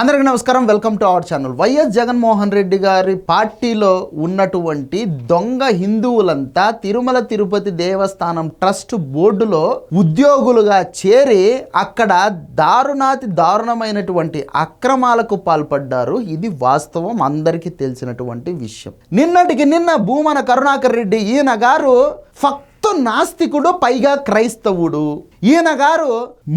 అందరికీ నమస్కారం. Welcome to our channel. YS Jaganmohan Reddy గారి పార్టీలో ఉన్నటువంటి దొంగ హిందువులంతా తిరుమల తిరుపతి దేవస్థానం ట్రస్ట్ బోర్డులో ఉద్యోగులుగా చేరి అక్కడ దారుణాతి దారుణమైనటువంటి అక్రమాలకు పాల్పడ్డారు. ఇది వాస్తవం. అందరికీ తెలిసినటువంటి విషయం. నిన్నటికి నిన్న భూమన కరుణాకర్ రెడ్డి ఈయన గారు ఫక్తు నాస్తికుడు పైగా క్రైస్తవుడు. ఈయన గారు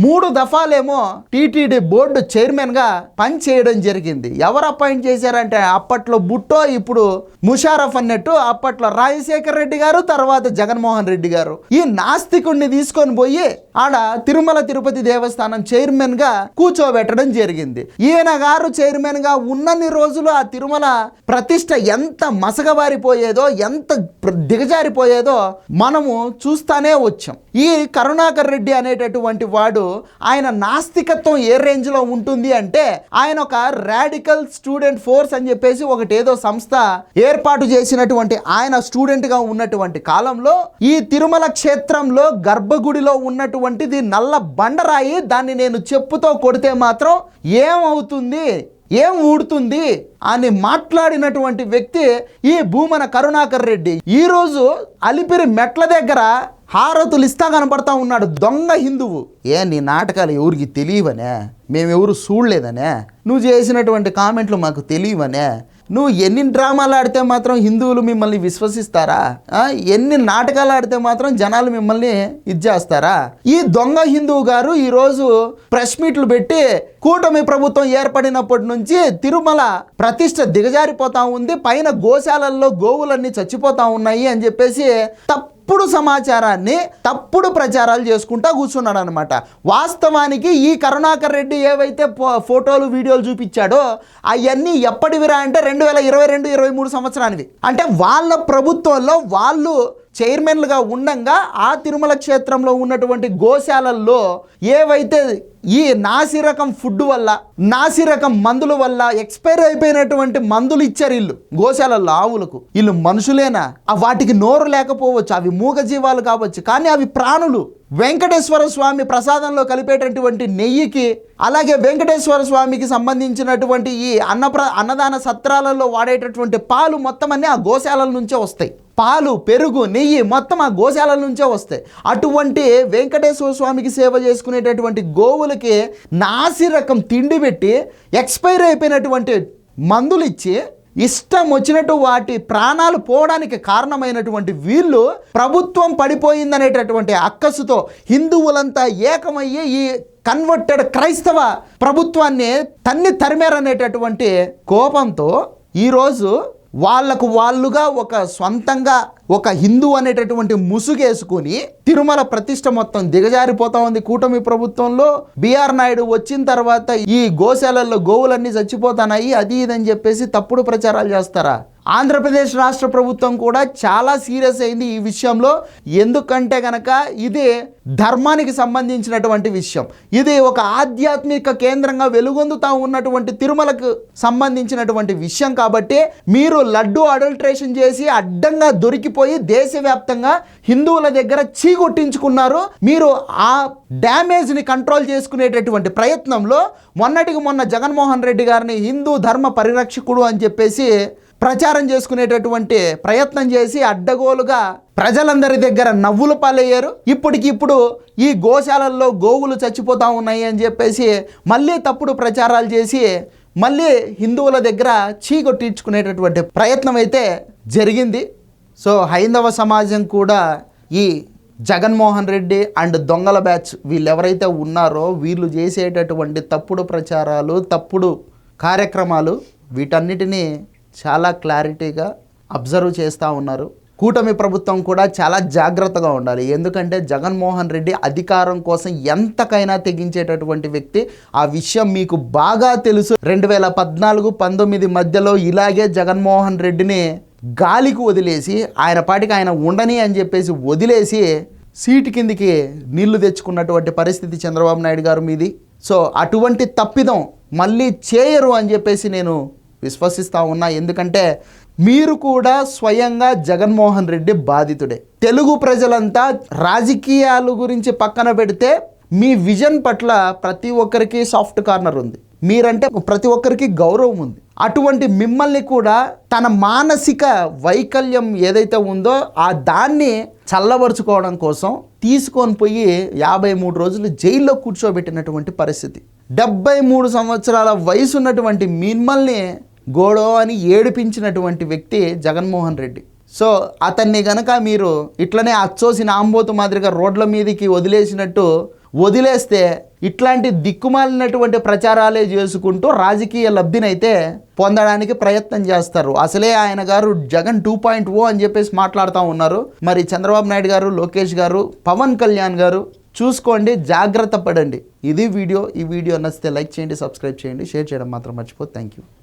మూడు దఫాలేమో టీటీడీ బోర్డు చైర్మన్గా పనిచేయడం జరిగింది. ఎవరు అపాయింట్ చేశారంటే అప్పట్లో బుట్టో ఇప్పుడు ముషారఫ్ అన్నట్టు అప్పట్లో రాజశేఖర్ రెడ్డి గారు తర్వాత జగన్మోహన్ రెడ్డి గారు. ఈ నాస్తికుడిని తీసుకొని పోయి ఆడ తిరుమల తిరుపతి దేవస్థానం చైర్మన్గా కూర్చోబెట్టడం జరిగింది. ఈయన గారు చైర్మన్గా ఉన్నన్ని రోజులు ఆ తిరుమల ప్రతిష్ట ఎంత మసగబారిపోయేదో ఎంత దిగజారిపోయేదో మనము చూస్తానే వచ్చాం. ఈ కరుణాకర్ రెడ్డి అనేటటువంటి వాడు ఆయన నాస్తికత్వం ఏ రేంజ్లో ఉంటుంది అంటే ఆయన ఒక రాడికల్ స్టూడెంట్ ఫోర్స్ అని చెప్పేసి ఒకటి ఏదో సంస్థ ఏర్పాటు చేసినటువంటి ఆయన స్టూడెంట్గా ఉన్నటువంటి కాలంలో ఈ తిరుమల క్షేత్రంలో గర్భగుడిలో ఉన్నటువంటిది నల్ల బండరాయి దాన్ని నేను చెప్పుతో కొడితే మాత్రం ఏమవుతుంది? ఏం ఊడుతుంది? అని మాట్లాడినటువంటి వ్యక్తి ఈ భూమన కరుణాకర్ రెడ్డి. ఈరోజు అలిపిరి మెట్ల దగ్గర హారతులు ఇస్తా కనపడతా ఉన్నాడు దొంగ హిందువు. ఏ నీ నాటకాలు ఎవరికి తెలియవనే? మేమెవరు చూడలేదనే నువ్వు చేసినటువంటి కామెంట్లు మాకు తెలియవనే? నువ్వు ఎన్ని డ్రామాలు ఆడితే మాత్రం హిందువులు మిమ్మల్ని విశ్వసిస్తారా? ఎన్ని నాటకాలు ఆడితే మాత్రం జనాలు మిమ్మల్ని ఇది చేస్తారా? ఈ దొంగ హిందువు గారు ఈరోజు ప్రెస్ మీట్లు పెట్టి కూటమి ప్రభుత్వం ఏర్పడినప్పటి నుంచి తిరుమల ప్రతిష్ట దిగజారిపోతా ఉంది పైన గోశాలల్లో గోవులన్నీ చచ్చిపోతా ఉన్నాయి అని చెప్పేసి తప్పుడు సమాచారాన్ని తప్పుడు ప్రచారాలు చేసుకుంటా కూర్చున్నాడు అనమాట వాస్తవానికి ఈ కరుణాకర్ రెడ్డి ఏవైతే ఫో- ఫోటోలు వీడియోలు చూపించాడో అవన్నీ ఎప్పటివిరా అంటే రెండు వేల ఇరవై రెండు ఇరవై మూడు సంవత్సరానివి. అంటే వాళ్ళ ప్రభుత్వంలో వాళ్ళు చైర్మన్లుగా ఉండంగా ఆ తిరుమల క్షేత్రంలో ఉన్నటువంటి గోశాలల్లో ఏవైతే ఈ నాసిరకం ఫుడ్ వల్ల నాసిరకం మందుల వల్ల ఎక్స్పైర్ అయిపోయినటువంటి మందులు ఇచ్చారు వీళ్ళు గోశాలల్లో ఆవులకు. వీళ్ళు మనుషులేనా? వాటికి నోరు లేకపోవచ్చు అవి మూగజీవాలు కావచ్చు కానీ అవి ప్రాణులు. వెంకటేశ్వర స్వామి ప్రసాదంలో కలిపేటటువంటి నెయ్యికి అలాగే వెంకటేశ్వర స్వామికి సంబంధించినటువంటి ఈ అన్నప్ర అన్నదాన సత్రాలలో వాడేటటువంటి పాలు మొత్తం అన్నీ ఆ గోశాలల నుంచే వస్తాయి. పాలు పెరుగు నెయ్యి మొత్తం ఆ గోశాలల నుంచే వస్తాయి. అటువంటి వెంకటేశ్వర స్వామికి సేవ చేసుకునేటటువంటి గోవులకి నాసి రకం తిండి పెట్టి ఎక్స్పైర్ అయిపోయినటువంటి మందులు ఇచ్చి ఇష్టం వచ్చినట్టు వాటి ప్రాణాలు పోవడానికి కారణమైనటువంటి వీళ్ళు ప్రభుత్వం పడిపోయిందనేటటువంటి అక్కసుతో హిందువులంతా ఏకమయ్యే ఈ కన్వర్టెడ్ క్రైస్తవ ప్రభుత్వాన్ని తన్ని తరిమేరనేటటువంటి కోపంతో ఈరోజు వాళ్ళకు వాళ్ళుగా ఒక సొంతంగా ఒక హిందూ అనేటటువంటి ముసుగేసుకుని తిరుమల ప్రతిష్ట మొత్తం దిగజారిపోతా ఉంది కూటమి ప్రభుత్వంలో. బీఆర్ నాయుడు వచ్చిన తర్వాత ఈ గోశాలల్లో గోవులన్నీ చచ్చిపోతానాయి అది ఇదని చెప్పేసి తప్పుడు ప్రచారాలు చేస్తారా? ఆంధ్రప్రదేశ్ రాష్ట్ర ప్రభుత్వం కూడా చాలా సీరియస్ అయింది ఈ విషయంలో. ఎందుకంటే గనక ఇది ధర్మానికి సంబంధించినటువంటి విషయం. ఇది ఒక ఆధ్యాత్మిక కేంద్రంగా వెలుగొందుతా ఉన్నటువంటి తిరుమలకు సంబంధించినటువంటి విషయం కాబట్టి మీరు లడ్డు అడల్ట్రేషన్ చేసి అడ్డంగా దొరికిపోయి దేశవ్యాప్తంగా హిందువుల దగ్గర చీకొట్టించుకున్నారు మీరు ఆ డ్యామేజ్ని కంట్రోల్ చేసుకునేటటువంటి ప్రయత్నంలో మొన్నటికి మొన్న జగన్మోహన్ రెడ్డి గారిని హిందూ ధర్మ పరిరక్షకుడు అని చెప్పేసి ప్రచారం చేసుకునేటటువంటి ప్రయత్నం చేసి అడ్డగోలుగా ప్రజలందరి దగ్గర నవ్వులు పాలయ్యారు. ఇప్పటికి ఇప్పుడు ఈ గోశాలల్లో గోవులు చచ్చిపోతా ఉన్నాయి అని చెప్పేసి మళ్ళీ తప్పుడు ప్రచారాలు చేసి మళ్ళీ హిందువుల దగ్గర చీకొట్టించుకునేటటువంటి ప్రయత్నం అయితే జరిగింది. సో హైందవ సమాజం కూడా ఈ జగన్మోహన్ రెడ్డి అండ్ దొంగల బ్యాచ్ వీళ్ళు ఎవరైతే ఉన్నారో వీళ్ళు చేసేటటువంటి తప్పుడు ప్రచారాలు తప్పుడు కార్యక్రమాలు వీటన్నిటినీ చాలా క్లారిటీగా అబ్జర్వ్ చేస్తూ ఉన్నారు. కూటమి ప్రభుత్వం కూడా చాలా జాగ్రత్తగా ఉండాలి. ఎందుకంటే జగన్మోహన్ రెడ్డి అధికారం కోసం ఎంతకైనా తెగించేటటువంటి వ్యక్తి. ఆ విషయం మీకు బాగా తెలుసు. రెండు వేల పద్నాలుగు పంతొమ్మిది మధ్యలో ఇలాగే జగన్మోహన్ రెడ్డిని గాలికి వదిలేసి ఆయన పాటికి ఆయన ఉండని అని చెప్పేసి వదిలేసి సీటు కిందికి నీళ్ళు తెచ్చుకున్నటువంటి పరిస్థితి చంద్రబాబు నాయుడు గారు మీది. సో అటువంటి తప్పిదం మళ్ళీ చేయరు అని చెప్పేసి నేను విశ్వసిస్తా ఉన్నా. ఎందుకంటే మీరు కూడా స్వయంగా జగన్మోహన్ రెడ్డి బాధితుడే. తెలుగు ప్రజలంతా రాజకీయాలు గురించి పక్కన పెడితే మీ విజన్ పట్ల ప్రతి ఒక్కరికి సాఫ్ట్ కార్నర్ ఉంది. మీరంటే ప్రతి ఒక్కరికి గౌరవం ఉంది. అటువంటి మిమ్మల్ని కూడా తన మానసిక వైకల్యం ఏదైతే ఉందో ఆ దాన్ని చల్లబరుచుకోవడం కోసం తీసుకొని పోయి యాభై మూడు రోజులు జైల్లో కూర్చోబెట్టినటువంటి పరిస్థితి. డెబ్బై మూడు సంవత్సరాల వయసు ఉన్నటువంటి మిమ్మల్ని గోడో అని ఏడిపించినటువంటి వ్యక్తి జగన్మోహన్ రెడ్డి. సో అతన్ని గనక మీరు ఇట్లనే అచ్చోసిన ఆంబోతు మాదిరిగా రోడ్ల మీదకి వదిలేసినట్టు వదిలేస్తే ఇట్లాంటి దిక్కుమాలినటువంటి ప్రచారాలే చేసుకుంటూ రాజకీయ లబ్ధినైతే పొందడానికి ప్రయత్నం చేస్తారు. అసలే ఆయన గారు జగన్ టూ పాయింట్ ఓ అని చెప్పేసి మాట్లాడుతూ ఉన్నారు. మరి చంద్రబాబు నాయుడు గారు లోకేష్ గారు పవన్ కళ్యాణ్ గారు చూసుకోండి జాగ్రత్త పడండి. ఇది వీడియో. ఈ వీడియో నచ్చితే లైక్ చేయండి సబ్స్క్రైబ్ చేయండి షేర్ చేయడం మాత్రం మర్చిపోతే థ్యాంక్ యూ